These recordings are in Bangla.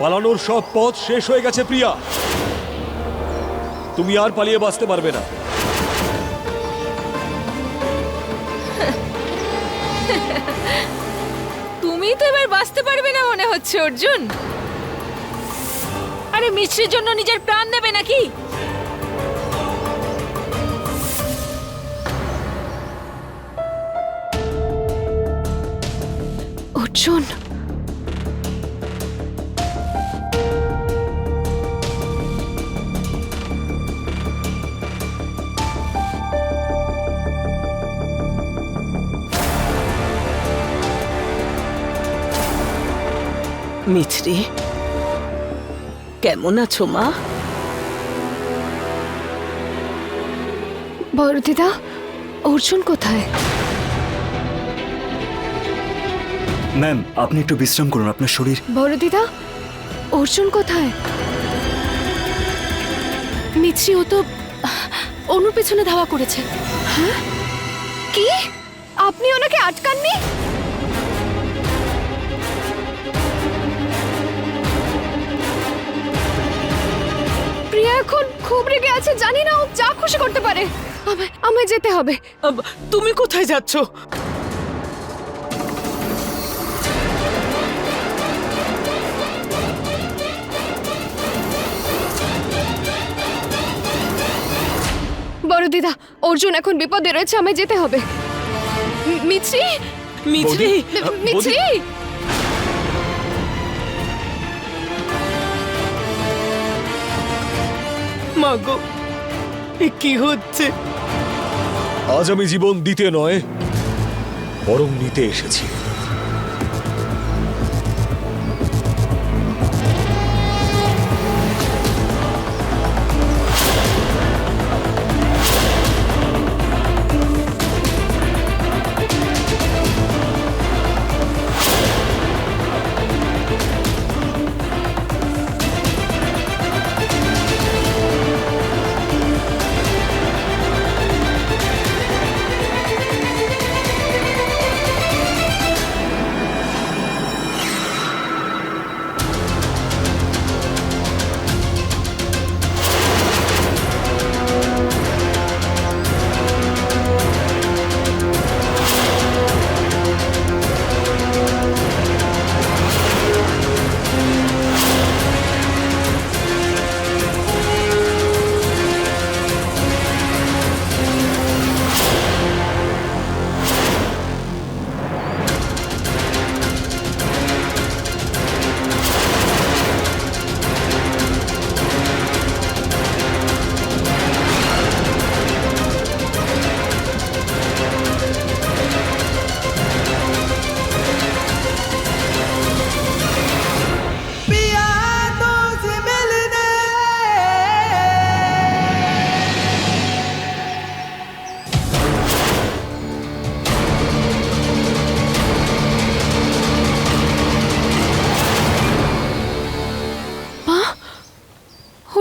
পালানোর সব পথ শেষ হয়ে গেছে, প্রিয়া। তুমি আর পালিয়ে বাঁচতে পারবে না। তুমি তো এবার বাঁচতে পারবে না মনে হচ্ছে, অর্জুন। আরে, মিশ্রির জন্য নিজের প্রাণ দেবে নাকি? অর্জুন মিছরি কেমন আছো মা? বড়দিদা অর্জুন কোথায়? ম্যাম আপনি একটু বিশ্রাম করুন আপনার শরীর বড়দিদা অর্জুন কোথায়? মিছরি ও তো অনুর পেছনে ধাওয়া করেছে। হ্যাঁ? কি? আপনি ওনাকে আটকাননি? এখন খুব রেগে আছে জানি না ও যা খুশি করতে পারে। আমায় আমায় যেতে হবে। তুমি কোথায় যাচ্ছ? বড় দিদা অর্জুন এখন বিপদে রয়েছে আমায় যেতে হবে। মিছরি? মিছরি? মিছরি? মাগো এ কি হচ্ছে? আজ আমি জীবন দিতে নয় বরং নিতে এসেছি।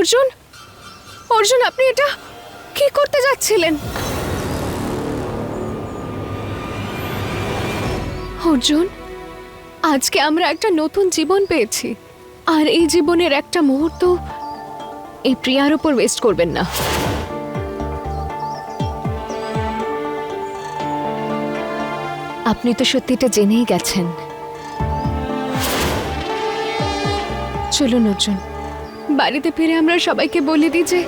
অর্জুন? অর্জুন, আপনি এটা কি করতে যাচ্ছিলেন? অর্জুন, আজকে আমরা একটা নতুন জীবন পেয়েছি। আর এই জীবনের একটা মুহূর্ত এই প্রিয়ার উপর ওয়েস্ট করবেন না। আপনি তো সত্যিটা জেনেই গেছেন। চলুন, অর্জুন। বাড়িতে ফিরে আমরা সবাইকে বলে দিই যে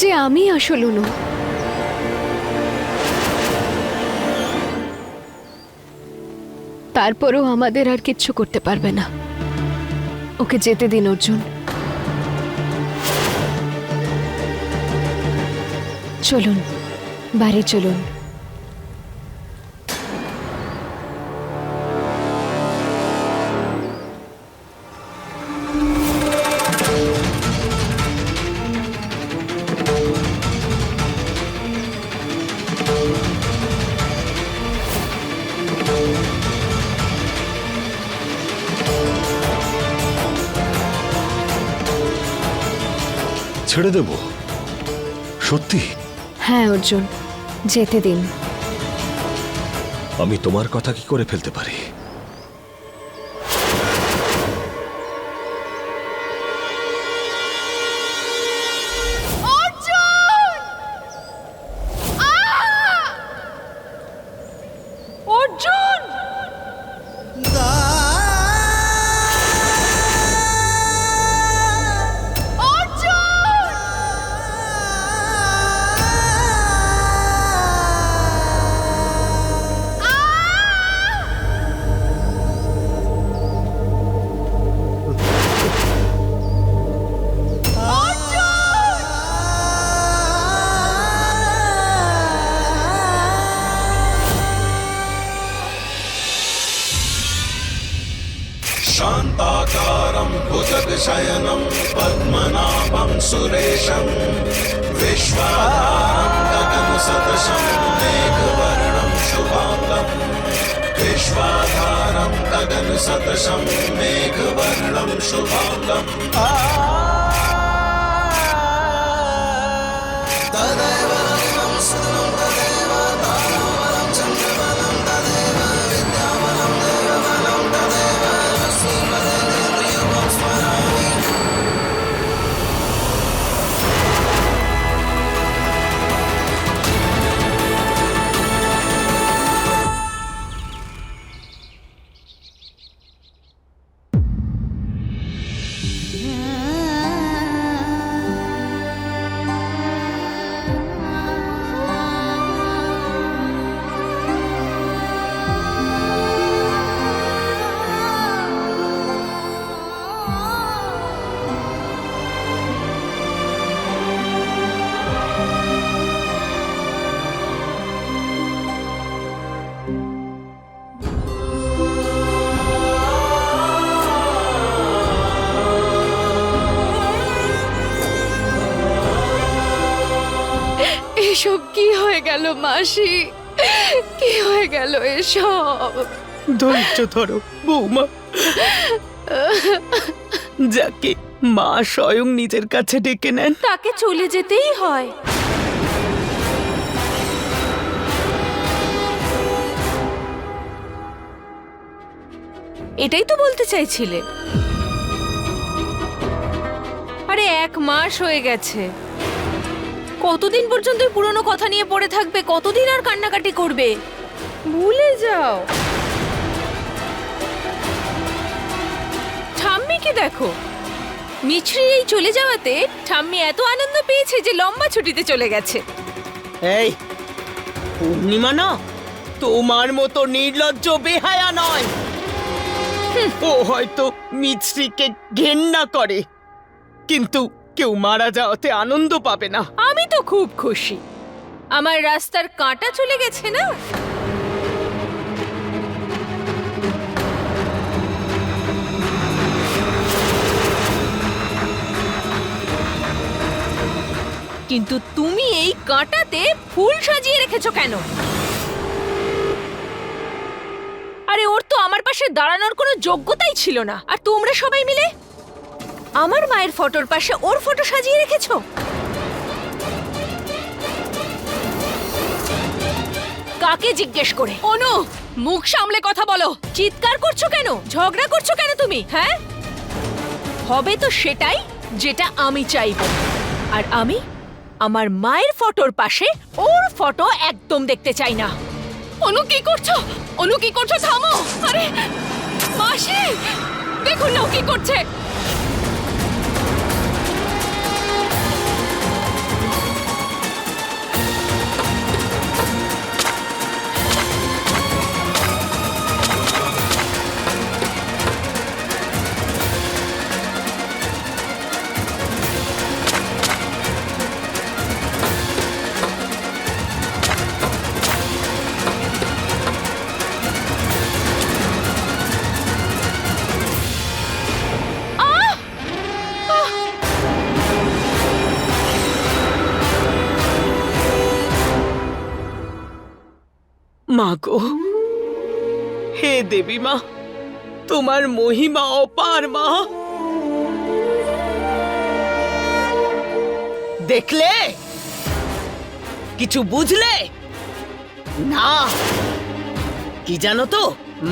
যে আমি আসল অনু। তারপরেও আমাদের আর কিচ্ছু করতে পারবে না। ওকে যেতে দিন, অর্জুন। চলুন, বাড়ি চলুন। ছেড়ে দেব। সত্যি? হ্যাঁ অর্জুন যেতে দিন। আমি তোমার কথা কি করে ফেলতে পারি? भुजगशयनं पद्मनाभं सुरेशं विश्वाधारं मेघवर्णं शुभाङ्गं विश्वाधारं गगनसदृशं मेघवर्णं शुभाङ्गम् এসব কি হয়ে গেল মাসি? কি হয়ে গেল এসব? ধৈর্য ধরো বৌমা। যাকে মা স্বয়ং নিজের কাছে ডেকে নেন। তাকে চলে যেতেই হয়। এটাই তো বলতে চাইছিলে। আরে এক মাস হয়ে গেছে। কতদিন পর্যন্ত পুরনো কথা নিয়ে পড়ে থাকবে? কতদিন আর কান্নাকাটি করবে? ভুলে যাও। ঠাম্মিকে দেখো? মিছরি এই চলে যাওয়াতে ঠাম্মি এত আনন্দ পেয়েছে যে লম্বা ছুটিতে চলে গেছে। এই পূর্ণিমা না? তোমার মতো নির্লজ্জ বেহায়া নয়। ও হয়তো মিছরিকে ঘেন্না করে। কিন্তু কেউ মারা যাওয়াতে আনন্দ পাবে না। আমি তো খুব খুশি। আমার রাস্তার কাঁটা চলে গেছে না? কিন্তু তুমি এই কাঁটাতে ফুল সাজিয়ে রেখেছো কেন? আরে ওর তো আমার পাশে দাঁড়ানোর কোনো যোগ্যতাই ছিল না। আর তোমরা সবাই মিলে আমার মায়ের ফটোর পাশে ওর ফটো সাজিয়ে রেখেছো? কাকে জিজ্ঞেস করে? অনু মুখ সামলে কথা বলো। চিৎকার করছ কেন? ঝগড়া করছ কেন তুমি? হ্যাঁ? হবে তো সেটাই যেটা আমি চাইব। আর আমি আমার মায়ের ফটোর পাশে ওর ফটো একদম দেখতে চাই না। অনু কি করছ? অনু কি করছ? থামো! আরে মাসি! দেখুন না ও কি করছে। দেবী মা, তোমার মহিমা অপার মা। দেখলে? কিছু বুঝলে? না। কি জানো তো,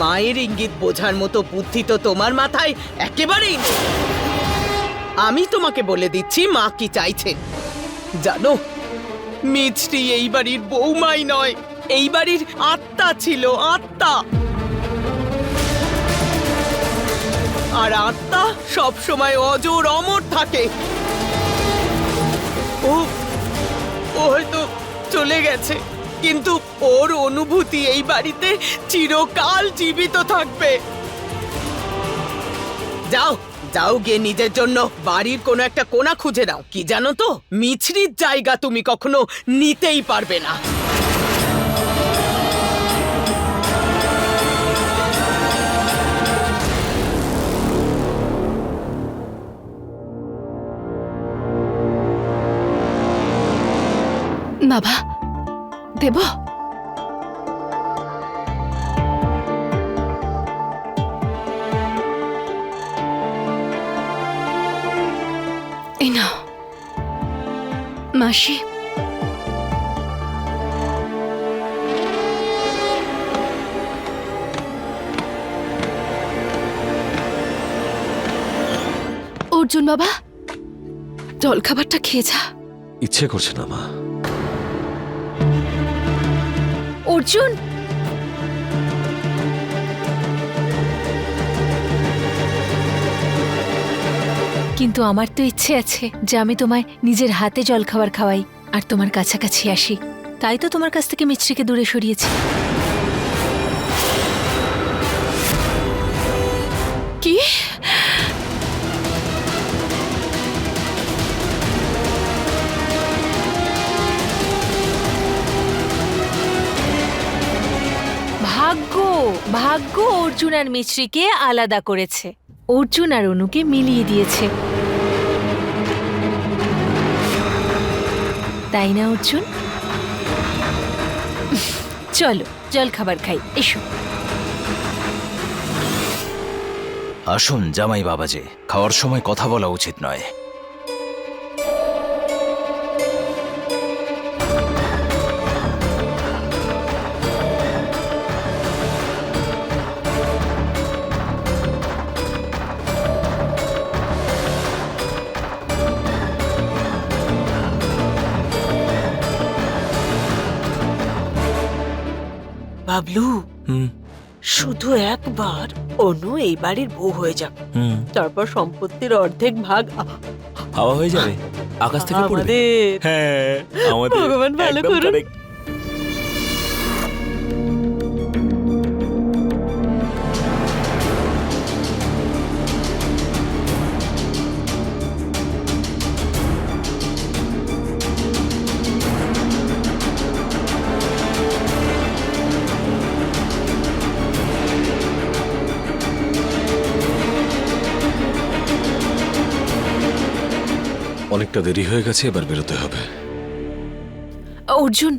মায়ের ইঙ্গিত বোঝার মতো বুদ্ধি তো তোমার মাথায় একেবারেই আমি তোমাকে বলে দিচ্ছি, মা কি চাইছে জানো, মিছরি এই বাড়ির বৌমাই নয়, এই বাড়ির আত্মা ছিল আত্মা। আর আত্মা সব সময় অজর অমর থাকে। ও ও হয়তো চলে গেছে, কিন্তু ওর অনুভূতি এই বাড়িতে চিরকাল জীবিত থাকবে। যাও যাও গিয়ে নিজের জন্য বাড়ির কোনো একটা কোণা খুঁজে নাও। কি জানো তো? মিছরির জায়গা তুমি কখনো নিতেই পারবে না। বাবা। দেব? মাসি। অর্জুন বাবা জল খাবারটা খেয়ে যা। ইচ্ছে করছে না মা। অর্জুন। কিন্তু আমার তো ইচ্ছে আছে যে আমি তোমায় নিজের হাতে জল খাবার খাওয়াই আর তোমার কাছাকাছি আসি। তাই তো তোমার কাছ থেকে মিছরিকে দূরে সরিয়েছি। অর্জুন আর মিশ্রীকে আলাদা করেছে। অর্জুন আর অনুকে মিলিয়ে দিয়েছে। তাই না, অর্জুন? চলো, জল খাবার খাই, এসো। আসুন, জামাই বাবাজি, খাওয়ার সময় কথা বলা উচিত নয়। বাবলু। হুম। শুধু একবার। অনু এই বাড়ির বউ হয়ে যাক। হুম। তারপর সম্পত্তির অর্ধেক ভাগ আ- হাওয়া হয়ে যাবে? আকাশ থেকে পড়বে? আমাদের। হ্যাঁ আমাদের ভগবান ভালো একদম করুন। correct। অনেকটা দেরি হয়ে গেছে, এবার বেরোতে হবে। Arjun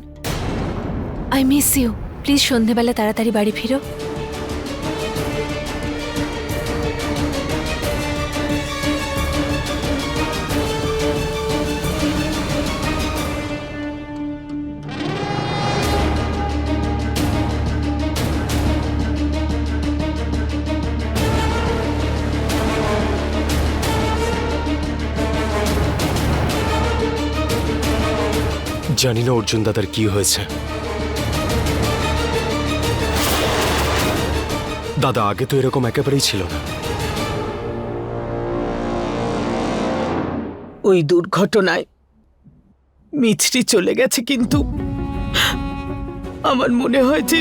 I miss you please সন্ধেবেলা তাড়াতাড়ি বাড়ি ফিরো। জানি না অর্জুন দাদার কি হয়েছে। দাদা, আগে তো এরকম একেবারেই ছিল না। ওই দুর্ঘটনায় মিছরি চলে গেছে কিন্তু আমার মনে হয় যে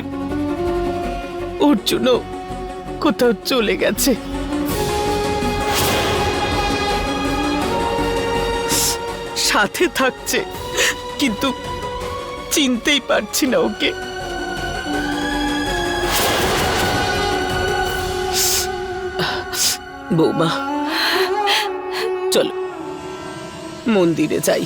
অর্জুনও কোথাও চলে গেছে। সাথে থাকছে কিন্তু চিনতেই পারছি না ওকে। বৌমা চলো মন্দিরে যাই।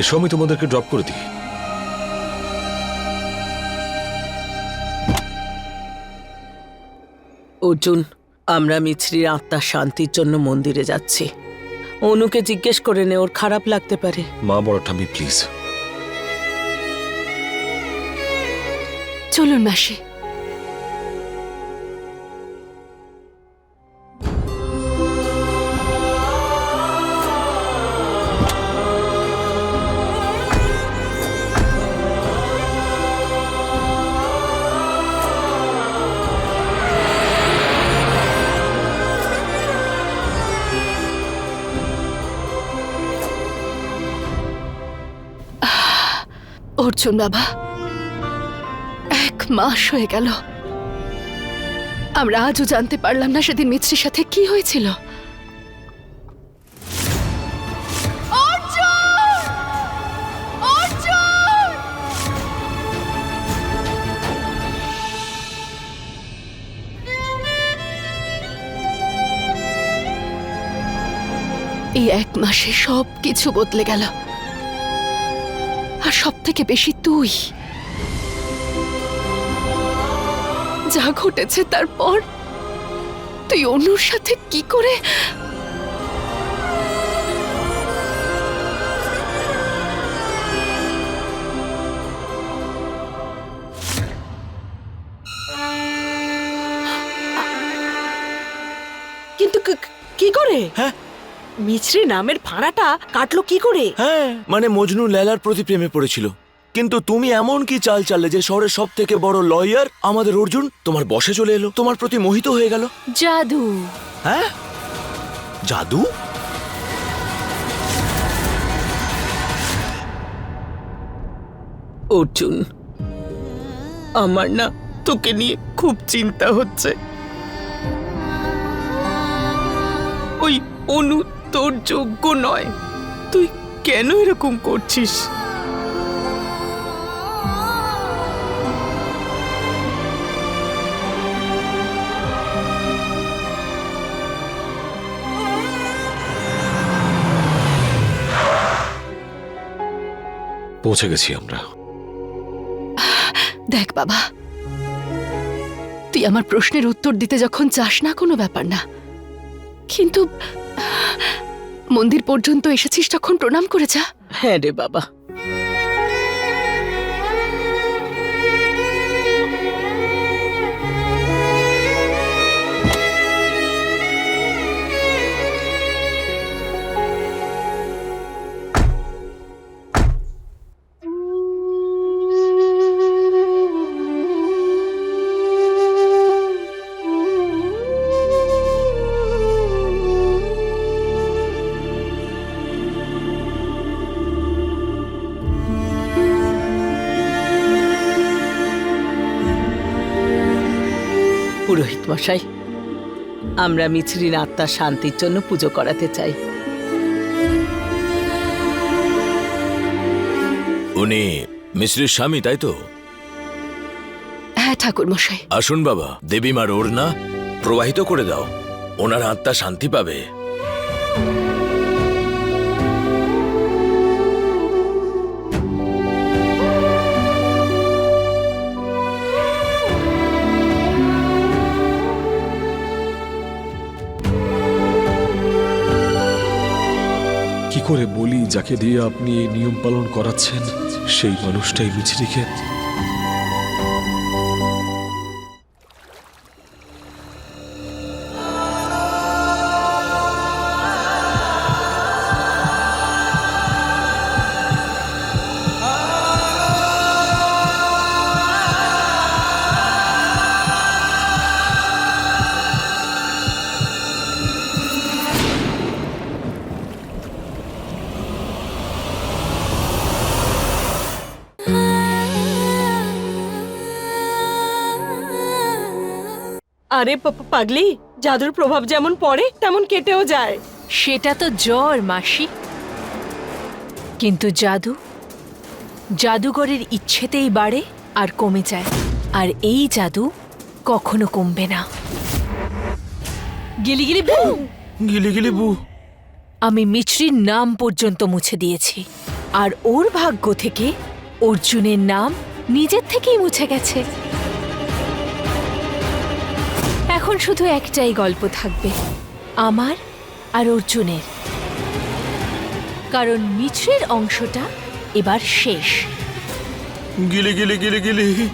এসো আমি তোমাদেরকে ড্রপ করে দিই। অর্জুন আমরা মিছরির আত্মার শান্তির জন্য মন্দিরে যাচ্ছি। অনুকে জিজ্ঞেস করে নে ওর খারাপ লাগতে পারে। মা বড় ঠাম্মি প্লিজ চলুন মাসি। অর্জুন বাবা, এক মাস হয়ে গেল। আমরা আজও জানতে পারলাম না সেদিন মিত্রির সাথে কি হয়েছিল। এই এক মাসে সব কিছু বদলে গেল। আর সব থেকে বেশি তুই যা ঘটেছে তারপর তুই অনুর সাথে কি করে কিন্তু কি- কি করে হ্যাঁ? মিছরি নামের ফাঁড়াটা কাটলো কি করে? হ্যাঁ মানে মজনু লেলার প্রতি প্রেমে পড়েছিল। কিন্তু তুমি এমন কি চাল চাললে যে শহরের সব থেকে বড় লয়ার আমাদের অর্জুন তোমার বসে চলে এলো তোমার প্রতি মোহিত হয়ে গেল? জাদু। হ্যাঁ? জাদু? অর্জুন আমার না তোকে নিয়ে খুব চিন্তা হচ্ছে। ওই অনু তোর যোগ্য নয়। তুই কেন এরকম করছিস? পৌঁছে গেছি আমরা। দেখ বাবা তুই আমার প্রশ্নের উত্তর দিতে যখন চাস না কোনো ব্যাপার না। কিন্তু মন্দির পর্যন্ত এসেছিস তখন প্রণাম করে যা। হ্যাঁ রে বাবা। মশাই আমরা মিছরির আত্মার শান্তির জন্য পুজো করাতে চাই। উনি মিশ্রির স্বামী তাই তো? হ্যাঁ ঠাকুর মশাই। আসুন বাবা দেবী মার ওড়না প্রবাহিত করে দাও। ওনার আত্মা শান্তি পাবে। করে বলি যাকে দিয়ে আপনি এই নিয়ম পালন করাচ্ছেন সেই মানুষটাই মিছরিকে আরে পাগলি জাদুর প্রভাব যেমন পড়ে তেমন কেটেও যায়। সেটা তো জ্বর মাসি। কিন্তু জাদু জাদুঘরের ইচ্ছেতেই বাড়ে আর কমে যায়। আর এই জাদু কখনো কমবে না। গিলি গিলি বু! গিলি গিলি বু! আমি মিছরির নাম পর্যন্ত মুছে দিয়েছি। আর ওর ভাগ্য থেকে অর্জুনের নাম নিজের থেকেই মুছে গেছে। এখন শুধু একটাই গল্প থাকবে আমার আর অর্জুনের। কারণ মিছরের অংশটা এবার শেষ। গিলি গিলি গিলি গিলি।